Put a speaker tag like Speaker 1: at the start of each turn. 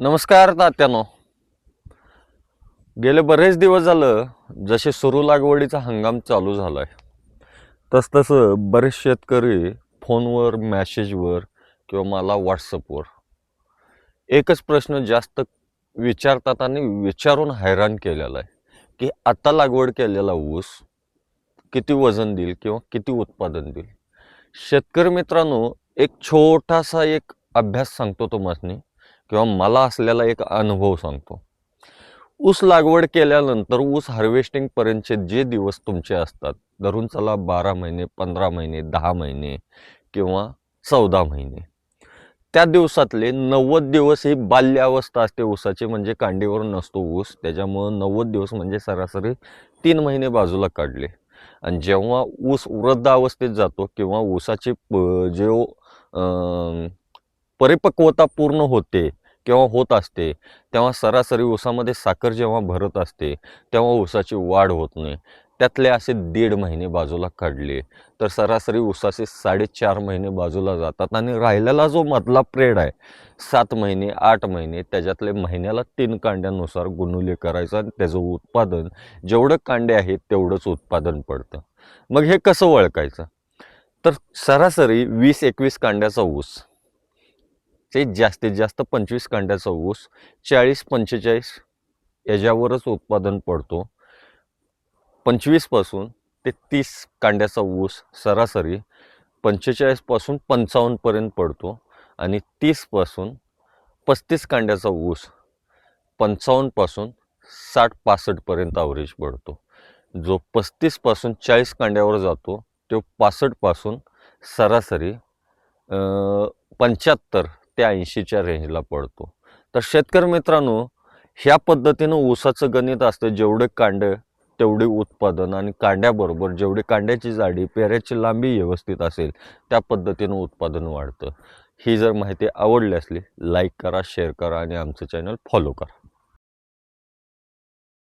Speaker 1: नमस्कार तात्यानो गेले बरेच दिवस झालं जसे सुरू लागवडीचा हंगाम चालू झाला आहे तसतसं बरेच शेतकरी फोनवर मॅसेजवर किंवा मला व्हॉट्सअपवर एकच प्रश्न जास्त विचारतात आणि विचारून हैराण केलेला आहे की आता लागवड केलेला ऊस किती वजन देईल किंवा किती उत्पादन देईल? शेतकरी मित्रांनो एक छोटासा एक अभ्यास सांगतो तुम्हाला किंवा मला असलेला एक अनुभव सांगतो. ऊस लागवड केल्यानंतर ऊस हार्वेस्टिंगपर्यंतचे जे दिवस तुमचे असतात धरून चला बारा महिने पंधरा महिने दहा महिने किंवा चौदा महिने. त्या दिवसातले नव्वद दिवस ही बाल्यावस्था असते ऊसाची म्हणजे कांडीवर नसतो ऊस. त्याच्यामुळं नव्वद दिवस म्हणजे सरासरी तीन महिने बाजूला काढले. आणि जेव्हा ऊस वृद्ध अवस्थेत जातो किंवा ऊसाची प- जो परिपक्वता पूर्ण होते केव्हा होत असते तेव्हा सरासरी ऊसामध्ये साखर जेव्हा भरत असते तेव्हा ऊसाची वाढ होत नाही. त्यातले असे दीड महिने बाजूला काढले तर सरासरी ऊसाचे साडेचार महिने बाजूला जातात आणि राहिलेला जो मधला प्रेड आहे सात महिने आठ महिने त्याच्यातले महिन्याला तीन कांड्यानुसार गुणुले करायचं आणि त्याचं उत्पादन जेवढं कांडे आहेत तेवढंच उत्पादन पडतं. मग हे कसं ओळखायचं? तर सरासरी वीस एकवीस कांड्याचा ऊस ते जास्तीत जास्त पंचवीस कांड्याचा ऊस चाळीस पंचेचाळीस याच्यावरच उत्पादन पडतो. पंचवीसपासून ते तीस कांड्याचा ऊस सरासरी पंचेचाळीसपासून पंचावन्नपर्यंत पडतो आणि तीसपासून पस्तीस कांड्याचा ऊस पंचावन्नपासून साठ पासष्टपर्यंत ॲव्हरेज पडतो. जो पस्तीसपासून चाळीस कांड्यावर जातो तो पासष्टपासून सरासरी पंच्याहत्तर ते ऐंशीच्या रेंजला पडतो. तर शेतकरी मित्रांनो ह्या पद्धतीनं ऊसाचं गणित असतं जेवढे कांडे तेवढे उत्पादन आणि कांड्याबरोबर जेवढी कांड्याची जाडी पेऱ्याची लांबी व्यवस्थित असेल त्या पद्धतीनं उत्पादन वाढतं. ही जर माहिती आवडली असली लाईक करा शेअर करा आणि आमचं चॅनल फॉलो करा.